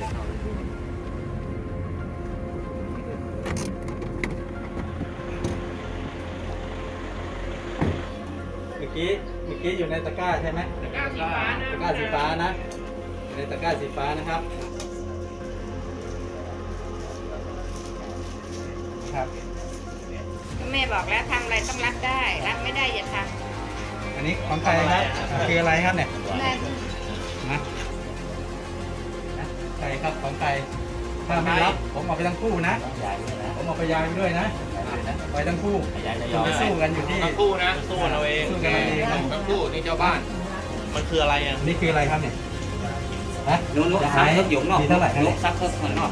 เมื่อกี้เมื่อกี้อยู่ในตะกร้าใช่ไหมตะกร้าสีฟ้านะตะกร้าสีฟ้านะอยู่ในตะกร้าสีฟ้านะครับ ครับแม่บอกแล้วทำอะไรต้องรับได้ รับไม่ได้อย่าทอันนี้ของใครครับคืออะไรครับเนี่ยำแม่ ครครับของใครถ้าไม่รับผมเอาไปทั้งคู่นะ ใหญ่เลยนะผมเอาไปยายไปด้วยนะ ไปทั้งคู่ใหญ่จะยคุอณมไปสู้กันอยู่ที่ทั้งคู่นะสู้เราเองสู้กันเอาเองนะทั้งคู่นี่เจ้าบ้าน มันคืออะไรอะนี่คืออะไรครับเนี่ยฮะนุนุจะซัหากยเขาอยู่นอกมีเท่าไหร่ครับนุเนี่ยซักเขาข้างนอก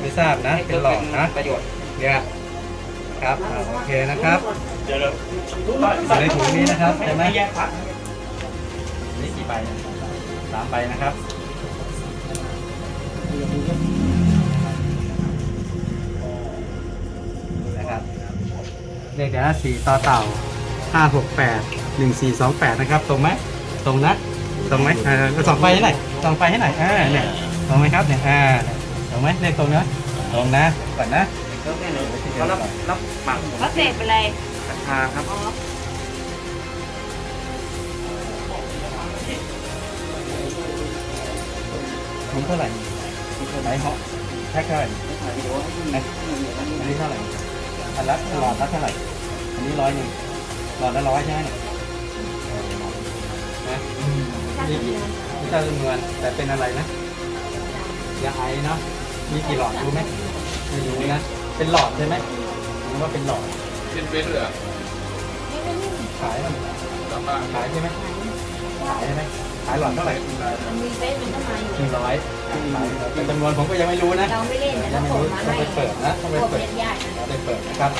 ไม่ทราบนะ เป็นหลอดนะประโยชน์เนี่ยครับอ่าโอเคนะครับเดี๋ยวเราอยู่ในถุงนี้นะครับใช่ไหมแยกผักนี่กี่ใบเนี่ยสามใบนะครับ นะครับเลขเดี๋ยวนะสี่ต่อเต่าห้าหกแปดหนึ่งสี่สองแปดนะครับ ตรงไหมตรงนะตรงไหมเออส่องไฟให้หน่อยส่องไฟให้หน่อยอ่าเนี่ยตรงไหมครับเนี่ยอ่าตรงไหมเลขตรงนะตรงนะก่อนนะเขาแน่เลยเขารับรับหมักเขาเสพอะไรราคาครับอ๋อถุงเท่าไหร่ ไหนเหาะแพ็คเท่าไหร่ถ่ายวิดีโอให้ดูนะอันนี้เท่าไหร่อันละหลอดละเท่าไหร่ อันนี้ร้อยหนึ่งหลอดละร้อยใช่ไหมเนี่ยนะนี่กี่นี่เจ้าจำนวนแต่เป็นอะไรนะยาไอเนาะมีกี่หลอดรู้ไหมไม่รู้นะเป็นหลอดใช่ไหมรู้ว่าเป็นหลอดเป็นเว้นเหรอขายมันกลับบ้านขายใช่ไหมขายใช่ไหม ขายหลอดเท่าไหร่มันมีเฟซมันก็มาอยู่หนึ่งร้อยแต่จำนวนผมก็ยังไม่รู้นะเราไม่เล่นแต่ยัเรางไม่ส่งรู้มาต้องให้ไปเปิดนะต้องไปพวกเปิดญาติๆเราไปเปิดนะครับ